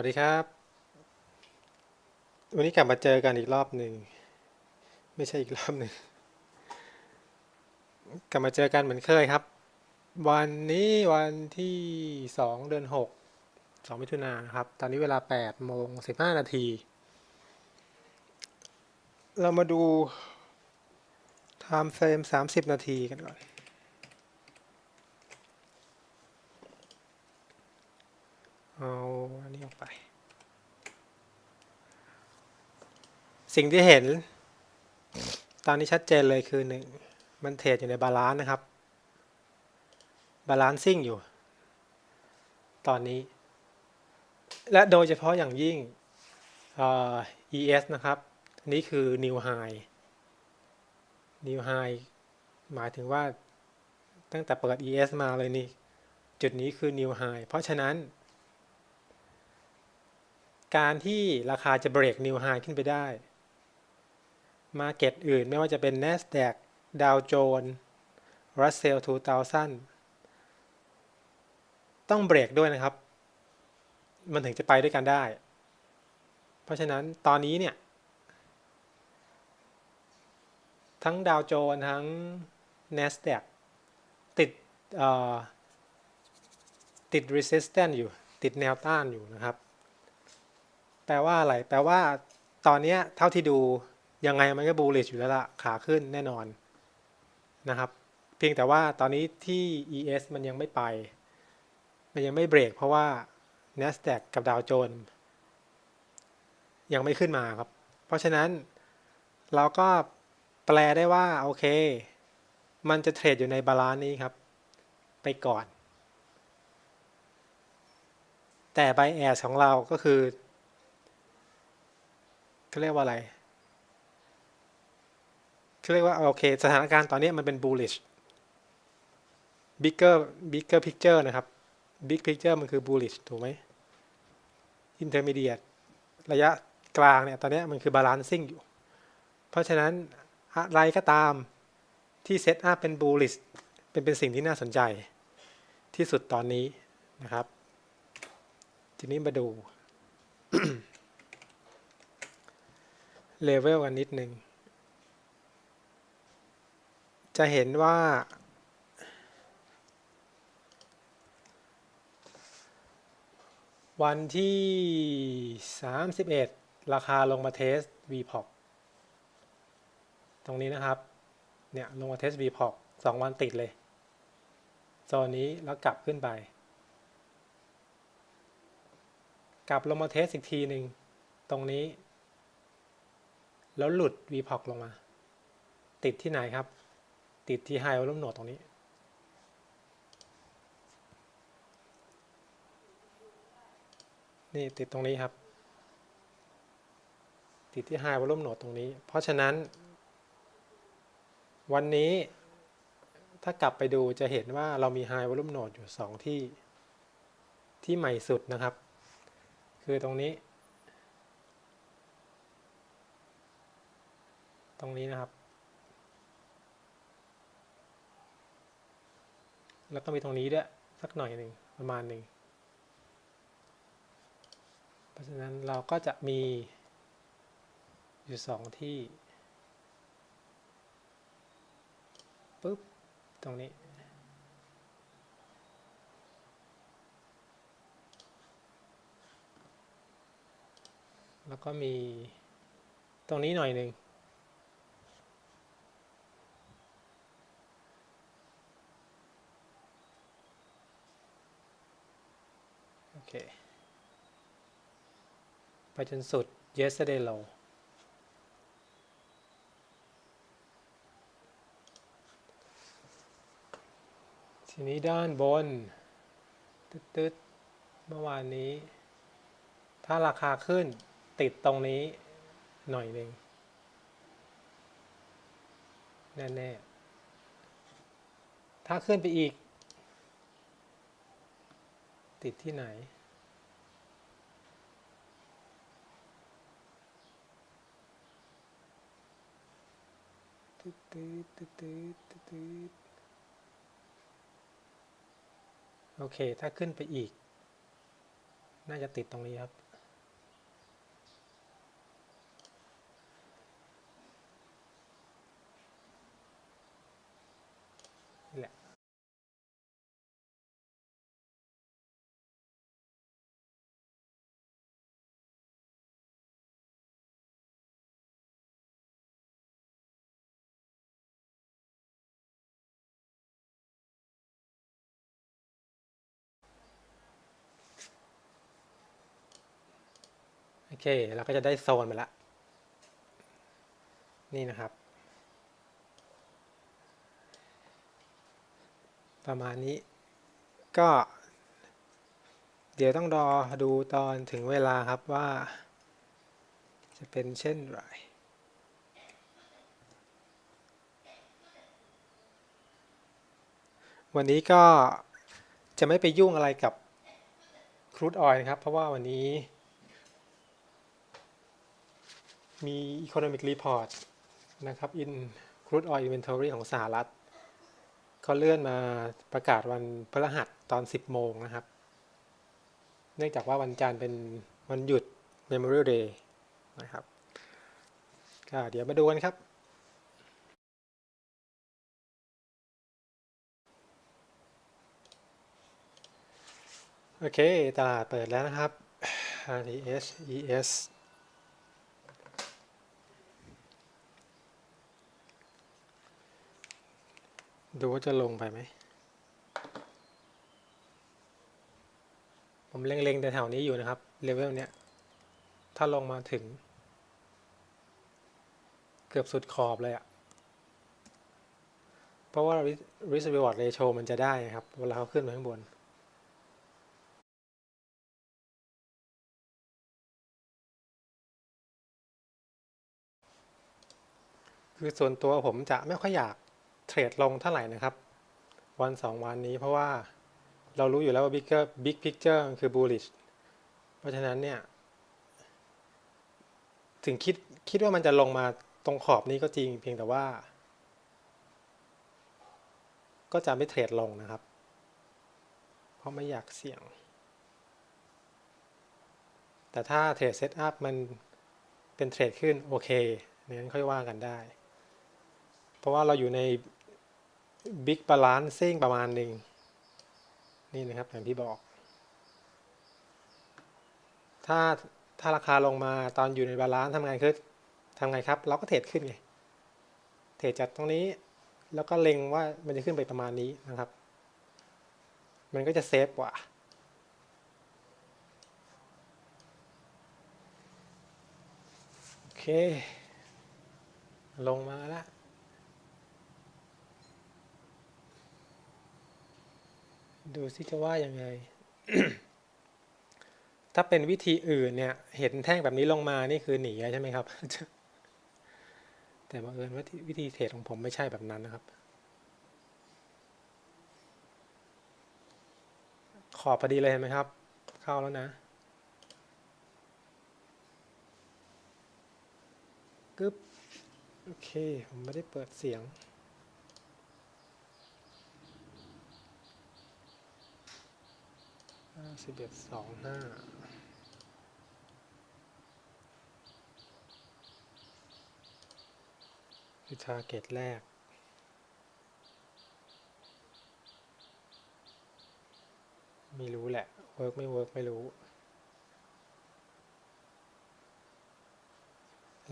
วัสดีครับ วันนี้กลับมาเจอกันอีกรอบหนึ่ง ไม่ใช่อีกรอบหนึ่ง กลับมาเจอกันเหมือนเคยครับ วันนี้วันที่สองเดือนหกสองมิถุนายนครับ ตอนนี้เวลาแปดโมงสิบห้านาที เรามาดู time frame สามสิบนาทีกันก่อน เอาอันนี้ออกไป สิ่งที่เห็น ตอนนี้ชัดเจนเลยคือหนึ่งมันเทรดอยู่ในบาลานซ์นะครับ บาลานซิ่งอยู่ ตอนนี้ และโดยเฉพาะอย่างยิ่งเออ ES นะครับนนี้คือ New High New High หมายถึงว่าตั้งแต่เปิด ES มาเลยนี่ จุดนี้คือ New High เพราะฉะนั้น การที่ราคาจะเบรก New High ขึ้นไปได้มาเก็ตอื่นไม่ว่าจะเป็น NASDAQ Dow Jones Russell 2000ต้องเบรกด้วยนะครับ มันถึงจะไปด้วยกันได้ เพราะฉะนั้นตอนนี้เนี่ย ทั้งดาวโจนส์ทั้ง NASDAQ ติดติด resistance อยู่ ติดแนวต้านอยู่นะครับ แปลว่าอะไร แปลว่าตอนนี้เท่าที่ดูยังไงมันก็บูลลิชอยู่แล้วละขาขึ้นแน่นอนนะครับ เพียงแต่ว่าตอนนี้ที่ ES มันยังไม่ไป มันยังไม่เบรกเพราะว่า NASDAQ กับดาวโจน ยังไม่ขึ้นมาครับ เพราะฉะนั้นเราก็แปลได้ว่า โอเค มันจะเทรดอยู่ในบาลานซ์นี้ครับ ไปก่อน แต่ bias ของเราก็คือ เขาเรียกว่าอะไรเขาเรียกว่าโอเค สถานการณ์ตอนนี้มันเป็น bullish bigger bigger picture นะครับ big picture มันคือ bullish ถูกไหม intermediate ระยะกลางเนี่ย ตอนนี้มันคือ balancing อยู่ เพราะฉะนั้นอะไรก็ตามที่เซตอัพเป็น bullish เป็นเป็นสิ่งที่น่าสนใจที่สุดตอนนี้นะครับ ทีนี้มาดู เลเวลกันนิดนึงจะเห็นว่า วันที่ 31 ราคาลงมาเทส VPOC ตรงนี้นะครับ เนี่ยลงมาเทส VPOC สองวันติดเลยโซนนี้แล้วกลับขึ้นไป กลับลงมาเทสอีกทีหนึ่งตรงนี้ แล้วหลุด VPOC ลงมา ติดที่ไหนครับ ติดที่ High Volume Node ตรงนี้ นี่ติดตรงนี้ครับ ติดที่ High Volume Node ตรงนี้ เพราะฉะนั้น วันนี้ถ้ากลับไปดูจะเห็นว่าเรามี High Volume Node อยู่ 2 ที่ที่ใหม่สุดนะครับ คือตรงนี้ ตรงนี้นะครับ แล้วก็มีตรงนี้ด้วยสักหน่อยหนึ่งประมาณหนึ่ง เพราะฉะนั้นเราก็จะมีอยู่สองที่ปุ๊บ ตรงนี้แล้วก็มีตรงนี้หน่อยหนึ่ง เค ไปจนสุด yesterday low ทีนี้ด้านบน ตึ๊ดๆ เมื่อวานนี้ ถ้าราคาขึ้นติดตรงนี้หน่อยหนึ่งแน่ๆ ถ้าขึ้นไปอีก ติดที่ไหน ตึ๊ดตืดตืดโอเค ถ้าขึ้นไปอีก น่าจะติดตรงนี้ครับ เค เราก็จะได้โซนมาละนี่นะครับ ประมาณนี้ก็ เดี๋ยวต้องรอดูตอนถึงเวลาครับว่า จะเป็นเช่นไรวันนี้ก็จะไม่ไปยุ่งอะไรกับครูดออยนะครับ เพราะว่าวันนี้ มี Economic Report นะครับ in crude oil inventory ของสหรัฐเขาเลื่อนมาประกาศวันพฤหัสตอน 10 โมงนะครับ เนื่องจากว่าวันจันทร์เป็นวันหยุด Memorial Day นะครับก็เดี๋ยวมาดูกันครับ โอเค ตลาดเปิดแล้วนะครับ RTS ES ดูว่าจะลงไปไหม ผมเล็งๆแต่แถวนี้อยู่นะครับ เลเวลเนี้ย ถ้าลงมาถึง เกือบสุดขอบเลยอะเพราะว่า risk reward ratio มันจะได้ครับ เวลาเขาขึ้นไปข้างบนคือส่วนตัวผมจะไม่ค่อยอยาก เทรดลงเท่าไหร่นะครับ วันสองวันนี้เพราะว่าเรารู้อยู่แล้วว่า bigger big picture คือ bullish เพราะฉะนั้นเนี่ย ถึงคิดคิดว่ามันจะลงมาตรงขอบนี้ก็จริงเพียงแต่ว่า ก็จะไม่เทรดลงนะครับ เพราะไม่อยากเสี่ยง แต่ถ้าเทรดเซตอัพมันเป็นเทรดขึ้น โอเคนั้นค่อยว่ากันได้ เพราะว่าเราอยู่ใน บิ๊กบาลานซิ่งประมาณหนึ่งนี่นะครับอย่างที่บอก ถ้าถ้าราคาลงมาตอนอยู่ในบาลานซ์ทำไงคือทำไงครับ เราก็เทรดขึ้นไง เทรดจากตรงนี้ แล้วก็เล็งว่ามันจะขึ้นไปประมาณนี้นะครับ มันก็จะเซฟกว่าโอเค ลงมาแล้ว ดูซิจะว่ายังไง ถ้าเป็นวิธีอื่นเนี่ย เห็นแท่งแบบนี้ลงมานี่คือหนีใช่ไหมครับ แต่บังเอิญว่าวิธีเทรดของผมไม่ใช่แบบนั้นนะครับ ขอบพอดีเลยเห็นไหมครับ เข้าแล้วนะกึ๊บโอเค ผมไม่ได้เปิดเสียง ห้าสิบเอ็ดสองห้าคือทาร์เก็ตแรกไม่รู้แหละ เวิร์กไม่เวิร์กไม่รู้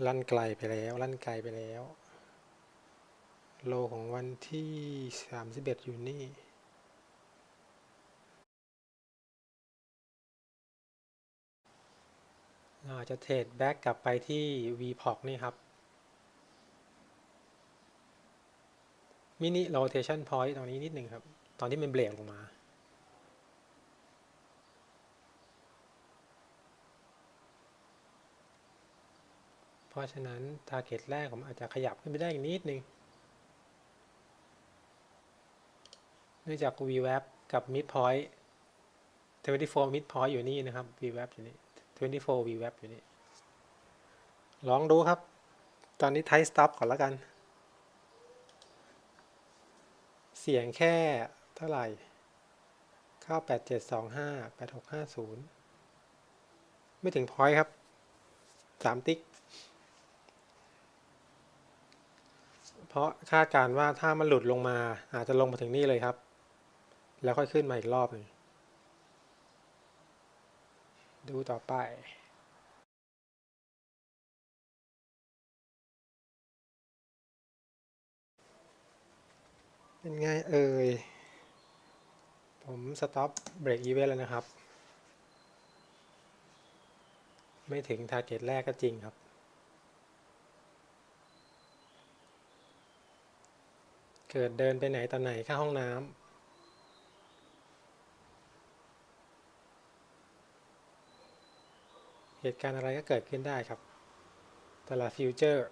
ลั่นไกลไปแล้ว ลั่นไกลไปแล้ว โลของวันที่สามสิบเอ็ดอยู่นี่ จจะเทรดแบ็กกลับไปที่ VPOC นี่ครับ มินิ rotation point ตรงนี้นิดหนึ่งครับ ตอนที่มันเบรกลงมา เพราะฉะนั้น target แรกผมอาจจะขยับขึ้นไปได้อีกนิดหนึ่งเนื่องจาก VWAP กับ mid point 24 mid point อยู่นี่นะครับ VWAP อยู่นี่ 24 VWAP อยู่นี่ ลองดูครับ ตอนนี้ tight stop ก่อนแล้วกัน เสียงแค่เท่าไหร่98725 8650 ไม่ถึงพอยครับ 3 ติ๊ก เพราะคาดการณ์ว่าถ้ามันหลุดลงมาอาจจะลงมาถึงนี่เลยครับ แล้วค่อยขึ้นมาอีกรอบหนึ่ง ดูต่อไปเป็นไงเอ่ย ผมสต็อปเบรกอีเวนต์แล้วนะครับ ไม่ถึงทาร์เก็ตแรกก็จริงครับ เกิดเดินไปไหนตอนไหนเข้าห้องน้ำ เหตุการณ์อะไรก็เกิดขึ้นได้ครับแต่ละฟิวเจอร์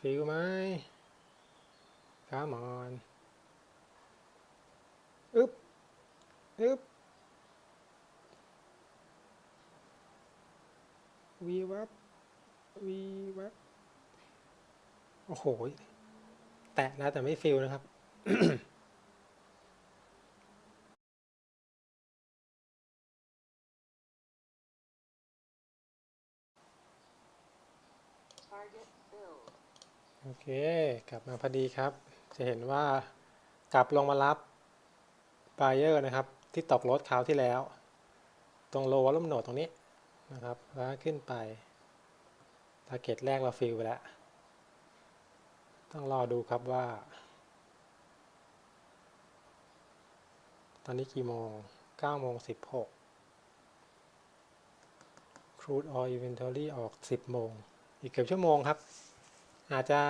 ฟิวไหมข้ามอนอึ๊บอึ๊บวีวับวีวับโอ้โห แตะนะแต่ไม่ฟิลนะครับ Target filled. โอเค กลับมาพอดีครับ จะเห็นว่ากลับลงมารับ b เ y อร์นะครับ ที่ตกรถคราวที่แล้ว ตรงโลวอลลุ่มโหนดตรงนี้นะครับ แล้วขึ้นไป t าเก็ตแรกเราฟิลไปแล้ว ต้องรอดูครับว่า ตอนนี้กี่โมง9โมง16 crude oil inventory ออก 10 โมง อีกเกือบชั่วโมงครับอาจจะ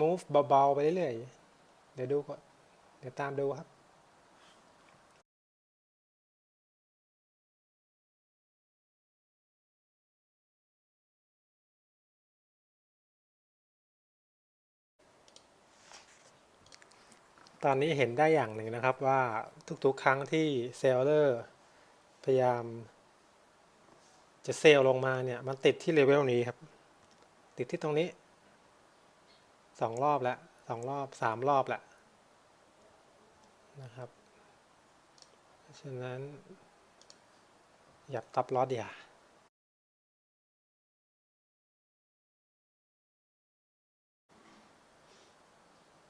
move เบาๆ ไปเรื่อยๆ เดี๋ยวดูก่อน เดี๋ยวตามดูครับตอนนี้เห็นได้อย่างหนึ่งนะครับว่าทุกๆ ครั้งที่เซลเลอร์พยายาม จะเซลล์ลงมาเนี่ย มันติดที่เลเวลนี้ครับ ติดที่ตรงนี้ สองรอบแล้วสองรอบสามรอบแล้วนะครับฉะนั้นอย่าตับล้อสอย่า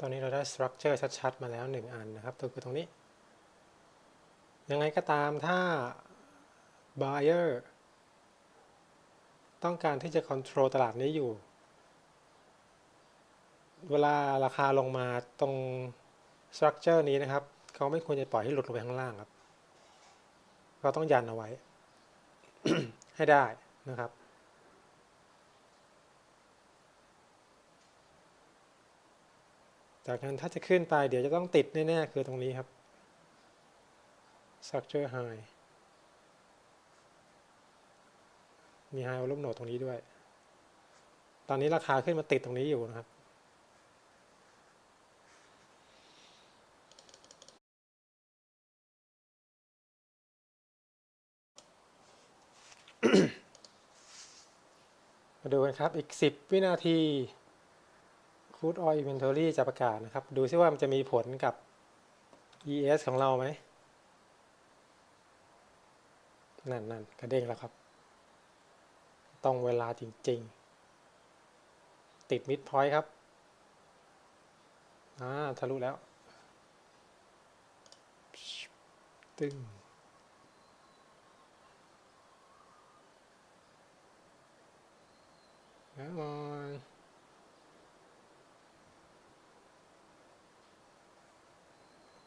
ตอนนี้เราได้ structure ชัดๆ มาแล้วหนึ่งอันนะครับ ตัวคือตรงนี้ ยังไงก็ตามถ้า buyer ต้องการที่จะ control ตลาดนี้อยู่ เวลาราคาลงมาตรง structure นี้นะครับเขาไม่ควรจะปล่อยให้หลุดลงไปข้างล่างครับเราต้องยันเอาไว้ ให้ได้นะครับ จากนั้นถ้าจะขึ้นไปเดี๋ยวจะต้องติดแน่ๆคือตรงนี้ครับ structure high มี high volume node ตรงนี้ด้วย ตอนนี้ราคาขึ้นมาติดตรงนี้อยู่นะครับ มาดูกันครับอีก 10 วินาที Crude Oil Inventory จะประกาศนะครับ ดูซิว่ามันจะมีผลกับ ES ของเราไหม นั่นนั่นกระเด้งแล้วครับ ต้องเวลาจริง ๆ ติดมิดพอยต์ครับ อ่า ทะลุแล้ว ตึ้ง Come on.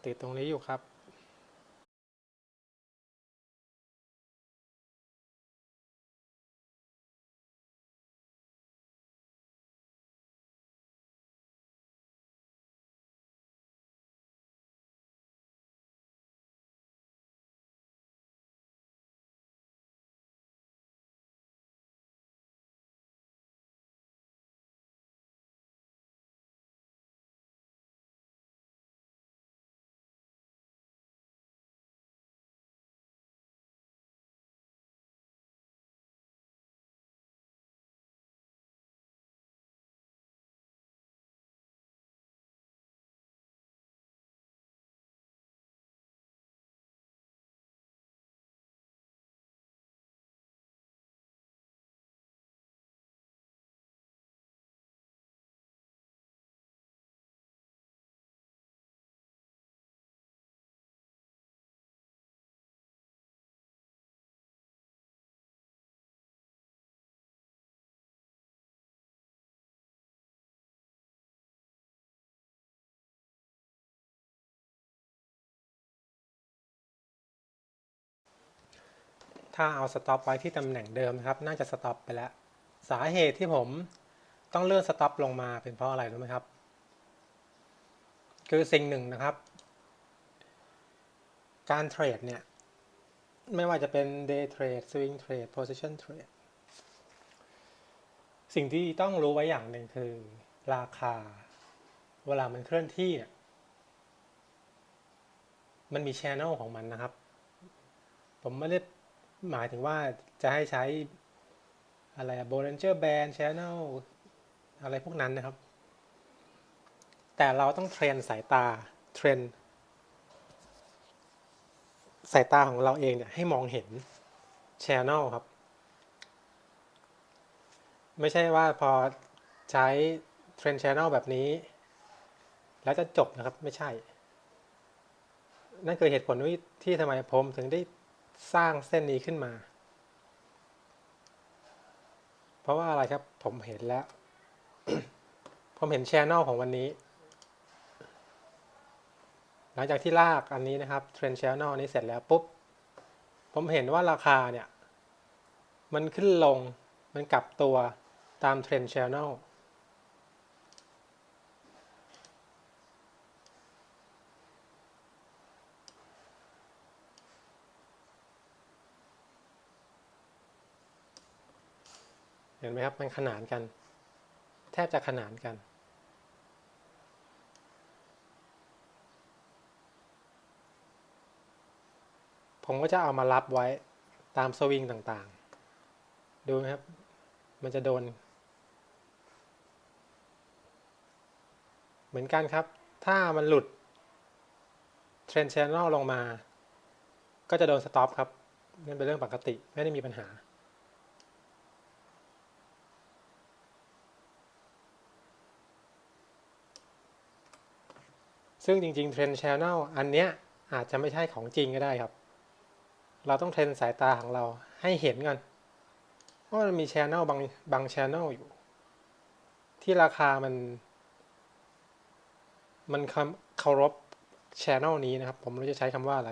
ติดตรงนี้อยู่ครับาเอาสต็อปไว้ที่ตำแหน่งเดิมนะครับ น่าจะสต็อปไปแล้ว สาเหตุที่ผมต้องเลื่อนสต็อปลงมาเป็นเพราะอะไรรู้ไหมครับ คือสิ่งหนึ่งนะครับ การเทรดเนี่ย ไม่ว่าจะเป็น day trade swing trade position trade สิ่งที่ต้องรู้ไว้อย่างหนึ่งคือ ราคา เวลามันเคลื่อนที่เนี่ยมันมี channel ของมันนะครับ ผมไม่ได้ หมายถึงว่าจะให้ใช้อะไรอะ Bollinger Band Channel อะไรพวกนั้นนะครับ แต่เราต้องเทรนสายตาเทรนสายตาของเราเองเนี่ยให้มองเห็น Channel ครับ ไม่ใช่ว่าพอใช้เทรน Channel แบบนี้ แล้วจะจบนะครับไม่ใช่ นั่นคือเหตุผลที่ทำไมผมถึงได้ สร้างเส้นนี้ขึ้นมา เพราะว่าอะไรครับผมเห็นแล้ว ผมเห็นแช ANNEL ของวันนี้ หลังจากที่ลากอันนี้นะครับเทรน Channel นี้เสร็จแล้วปุ๊บ ผมเห็นว่าราคาเนี่ย มันขึ้นลงมันกลับตัวตามเทรน Channel เห็นไหมครับ มันขนานกัน แทบจะขนานกัน ผมก็จะเอามารับไว้ตามสวิงต่างๆ ดูนะครับ มันจะโดน เหมือนกันครับ ถ้ามันหลุดเทรน d ์ Channel ลงมา ก็จะโดนสต็อปครับนั่นเป็นเรื่องปกติ ไม่ได้มีปัญหา ซึ่งจริงๆ Trend Channel อันเนี้ยอาจจะไม่ใช่ของจริงก็ได้ครับ เราต้องเทรนสายตาของเราให้เห็นก่อนว่ามันมี Channel บางบาง Channel อยู่ ที่ราคามัน มันเคารพ Channel นี้นะครับ ผมไม่รู้จะใช้คำว่าอะไร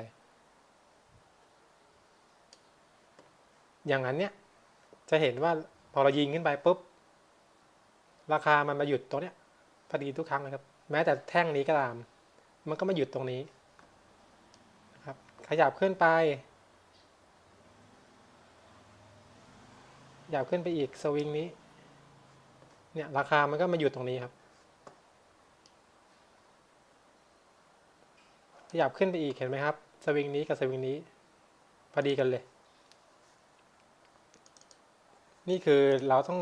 อย่างนั้นเนี่ยจะเห็นว่าพอเรายิงขึ้นไปปุ๊บ ราคามันมาหยุดตรงเนี้ยพอดีทุกครั้งเลยครับ แม้แต่แท่งนี้ก็ตาม มันก็มาหยุดตรงนี้นะครับ ขยับขึ้นไปขยับขึ้นไปอีกสวิงนี้ เนี่ยราคามันก็มาหยุดตรงนี้ครับ ขยับขึ้นไปอีกเห็นไหมครับ สวิงนี้กับสวิงนี้พอดีกันเลย นี่คือเราต้อง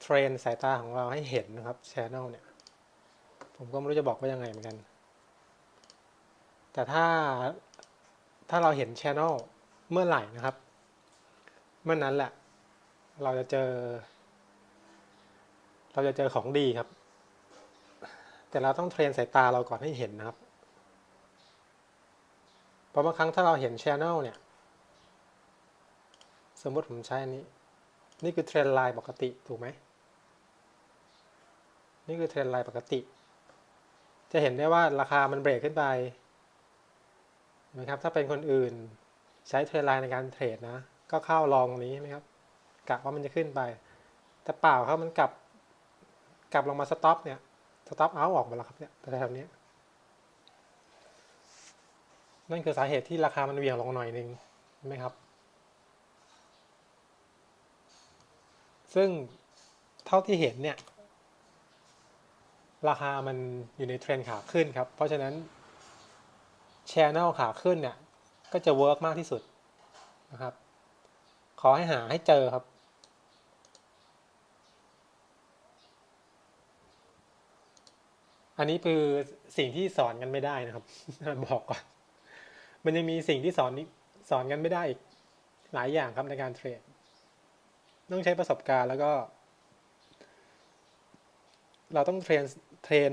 เทรนสายตาของเราให้เห็นนะครับแช n นลเนี่ย ผมก็ไม่รู้จะบอกว่ายังไงเหมือนกัน แต่ถ้าถ้าเราเห็นช n นลเมื่อไหร่นะครับ เมื่อนั้นแหละ เราจะเจอ เราจะเจอของดีครับ แต่เราต้องเทรนสายตาเราก่อนให้เห็นนะครับ เพราะบางครั้งถ้าเราเห็นช n นลเนี่ย สมมติผมใช้อันนี้ นี่คือเทรนไลน์ปกติถูกไหม นี่คือเทรนไลน์ปกติ จะเห็นได้ว่าราคามันเบรกขึ้นไป นะครับ ถ้าเป็นคนอื่นใช้เทรนไลน์ในการเทรดนะ ก็เข้าลองตรงนี้ใช่ไหมครับกะว่ามันจะขึ้นไป แต่เปล่าครับมันกลับกลับลงมาสต็อปเนี่ยสต็อปเอาออกมาแล้วครับเนี่ยแต่แถวนี้นั่นคือสาเหตุที่ราคามันเวี่ยงลงหน่อยนึงใช่ไหมครับ ซึ่งเท่าที่เห็นเนี่ย ราคามันอยู่ในเทรนขาขึ้นครับ เพราะฉะนั้น ช n นลขาขึ้นเนี่ย ก็จะเวิร์กมากที่สุดนะครับ ขอให้หาให้เจอครับ อันนี้คือสิ่งที่สอนกันไม่ได้นะครับ บอกก่อน มันยังมีสิ่งที่สอนสอนกันไม่ได้อีกหลายอย่างครับในการเทรด ต้องใช้ประสบการณ์แล้วก็ เราต้องเทรนเทรน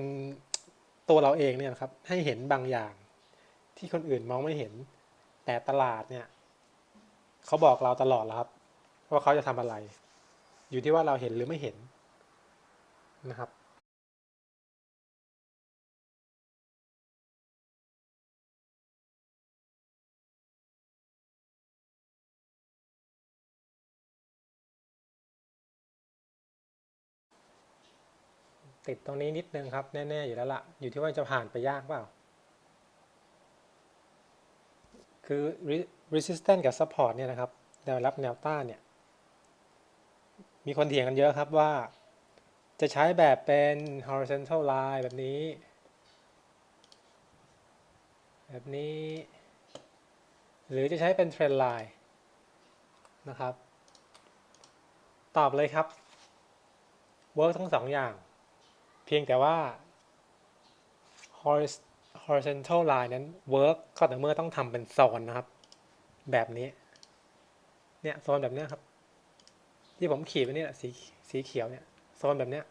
ตัวเราเองเนี่ยครับ ให้เห็นบางอย่าง ที่คนอื่นมองไม่เห็น แต่ตลาดเนี่ยเขาบอกเราตลอดแล้วครับ ว่าเขาจะทำอะไร อยู่ที่ว่าเราเห็นหรือไม่เห็นนะครับติดตรงนี้นิดนึงครับ แน่ ๆ อยู่แล้วละ่ะ อยู่ที่ว่าจะผ่านไปยากเปล่า คือ resistance กับ support เนี่ยนะครับแนวรับแนวต้านเนี่ย มีคนเถียงกันเยอะครับว่า จะใช้แบบเป็น horizontal line แบบนี้ แบบนี้ หรือจะใช้เป็น trend line นะครับ ตอบเลยครับ work ทั้งสองอย่าง เพียงแต่ว่า horizontal horizontal line นั้น work ก็แต่เมื่อต้องทำเป็นโซนนะครับ แบบนี้ เนี่ยโซนแบบนี้ครับ ที่ผมขีดไว้เนี่ยสีสีเขียวเนี่ยโซนแบบเนี้ย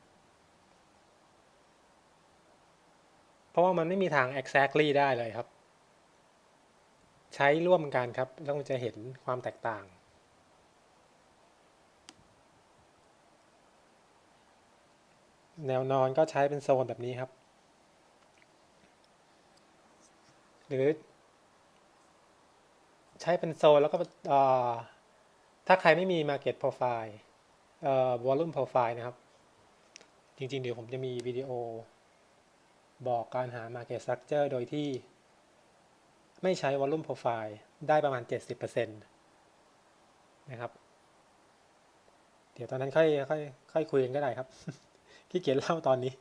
เพราะว่ามันไม่มีทาง exactly ได้เลยครับ ใช้ร่วมกันครับ แล้วมันจะเห็นความแตกต่างแนวนอนก็ใช้เป็นโซนแบบนี้ครับ หรือใช้เป็นโซนแล้วก็ถ้าใครไม่มี Market Profile เอ่อ Volume Profile นะครับ จริงๆ เดี๋ยวผมจะมีวิดีโอ บอกการหา Market Structure โดยที่ไม่ใช้ Volume Profile ได้ประมาณ 70%นะครับ เดี๋ยวตอนนั้นค่อยค่อยค่อยคุยกันก็ได้ครับขี้เกียจเล่าตอนนี้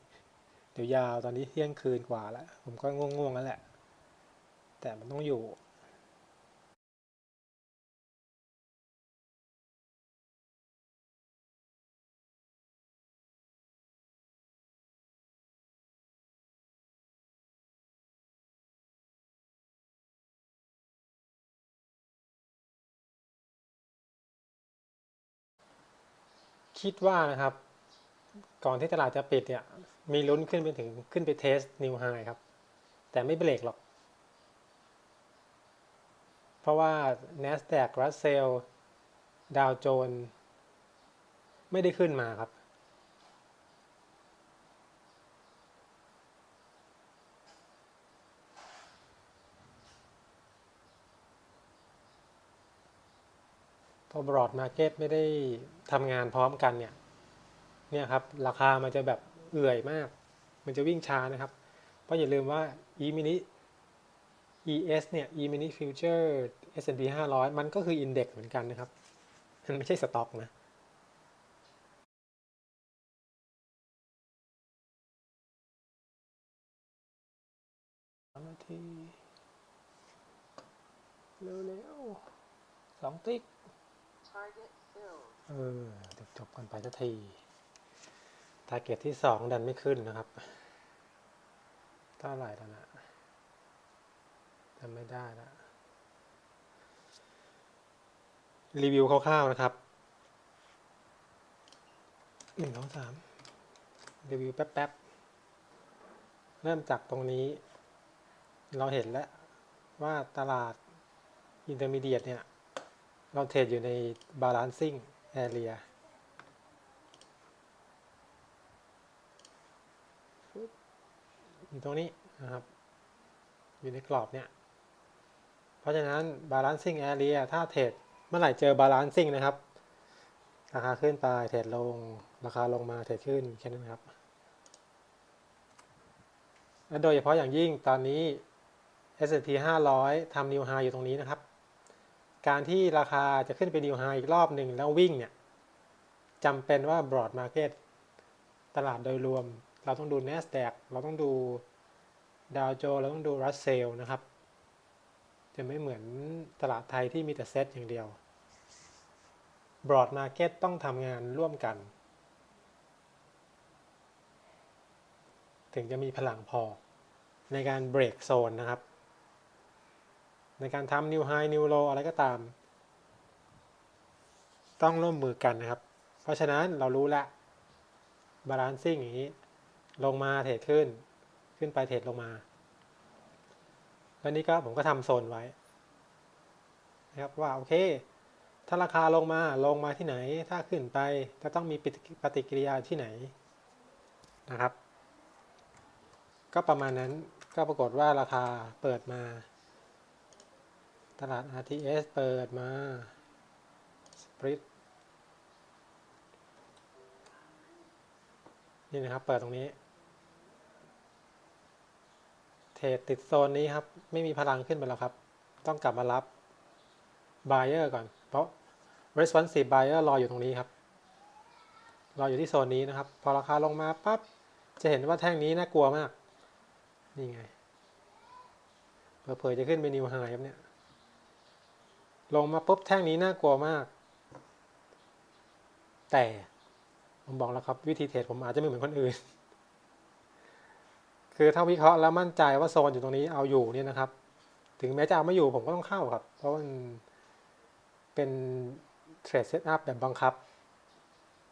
เดี๋ยวยาวตอนนี้เที่ยงคืนกว่าแล้ว ผมก็ง่วงๆแล้วแหละ แต่มันต้องอยู่คิดว่านะครับ ก่อนที่ตลาดจะปิดเนี่ย มีลุ้นขึ้นไปถึงขึ้นไปเทสนิวไฮครับ แต่ไม่เบรกหรอก เพราะว่า NASDAQ Russell Dow Jones ไม่ได้ขึ้นมาครับ พอบรอดมาเก็ตไม่ได้ทำงานพร้อมกันเนี่ย เนี่ยครับ ราคามันจะแบบเอื่อยมาก มันจะวิ่งช้านะครับ เพราะอย่าลืมว่า e mini ES เนี่ย e mini future S&P 500 มันก็คืออินเด็กซ์เหมือนกันนะครับ มันไม่ใช่สต็อกนะสามนาทีเร็วๆสองติ๊ก Target filled. เออเดี๋ยวจบกันไปสักทีทาร์เก็ตที่สองดันไม่ขึ้นนะครับเท่าไหร่แล้วนะ จำไม่ได้ละรีวิวคร่าวๆนะครับหนึ่งสองสามรีวิวแป๊บๆ เริ่มจากตรงนี้ เราเห็นแล้วว่าตลาดอินเตอร์มีเดียตเนี่ย เราเทรดอยู่ใน balancing area อยู่ตรงนี้นะครับ อยู่ในกรอบเนี่ย เพราะฉะนั้น balancing area ถ้าเทรดเมื่อไหร่เจอ balancing นะครับ ราคาขึ้นไปเทรดลง ราคาลงมาเทรดขึ้นแค่นั้นครับและโดยเฉพาะอย่างยิ่งตอนนี้ S&P 500 ทำ new high อยู่ตรงนี้นะครับ การที่ราคาจะขึ้นไปนิวไฮอีกรอบหนึ่งแล้ววิ่งเนี่ยจำเป็นว่า broad market ตลาดโดยรวม เราต้องดู NASDAQ เราต้องดู Dow Jones เราต้องดู Russell นะครับ จะไม่เหมือนตลาดไทยที่มีแต่เซตอย่างเดียว broad market ต้องทำงานร่วมกัน ถึงจะมีพลังพอในการ break zone นะครับ ในการทำ new high new low อะไรก็ตาม ต้องร่วมมือกันนะครับ เพราะฉะนั้นเรารู้แล้ว balancing อย่างนี้ ลงมาเทรดขึ้น ขึ้นไปเทรดลงมา แล้วนี้ก็ผมก็ทำโซนไว้นะครับว่าโอเค ถ้าราคาลงมาลงมาที่ไหน ถ้าขึ้นไปจะต้องมีปฏิปฏิกิริยาที่ไหนนะครับ ก็ประมาณนั้นก็ปรากฏว่าราคาเปิดมา ตลาด RTS เปิดมาสปริตนี่นะครับ เปิดตรงนี้ ทรดติดโซนนี้ครับ ไม่มีพลังขึ้นไปแล้วครับ ต้องกลับมารับ buyer ก่อน เพราะ responsive buyer รออยู่ตรงนี้ครับ รออยู่ที่โซนนี้นะครับ พอราคาลงมาปั๊บ จะเห็นว่าแท่งนี้น่ากลัวมาก นี่ไง เผลอจะขึ้นเป็นนิวไฮครับเนี่ย ลงมาปุ๊บแท่งนี้น่ากลัวมาก แต่ ผมบอกแล้วครับวิธีเทรดผมอาจจะไม่เหมือนคนอื่น คือถ้าวิเคราะห์แล้วมั่นใจว่าโซนอยู่ตรงนี้เอาอยู่เนี่ยนะครับ ถึงแม้จะเอาไม่อยู่ผมก็ต้องเข้าครับ เพราะมันเป็นเทรดเซตอัพแบบบังคับ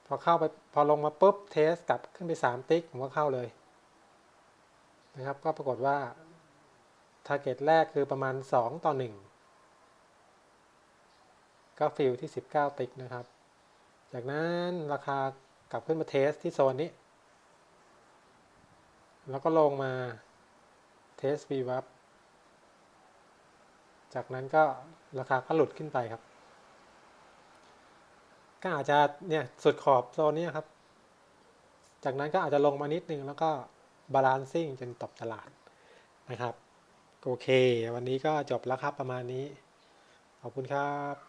พอเข้าไปพอลงมาปุ๊บเทสกลับขึ้นไป 3 ติ๊กผมก็เข้าเลยนะครับ ก็ปรากฏว่าทาร์เก็ตแรกคือประมาณ 2 ต่อ 1 ก็ฟิลที่ 19 ติ๊กนะครับ จากนั้นราคากลับขึ้นมาเทสที่โซนนี้ แล้วก็ลงมาเทส v w a p จากนั้นก็ราคาก็หลุดขึ้นไปครับ ก็อาจจะเนี่ยสุดขอบโซนนี้ครับ จากนั้นก็อาจจะลงมานิดนึงแล้วก็บาลานซิ่งจนตบตลาดนะครับ โอเค วันนี้ก็จบแล้วครับประมาณนี้ ขอบคุณครับ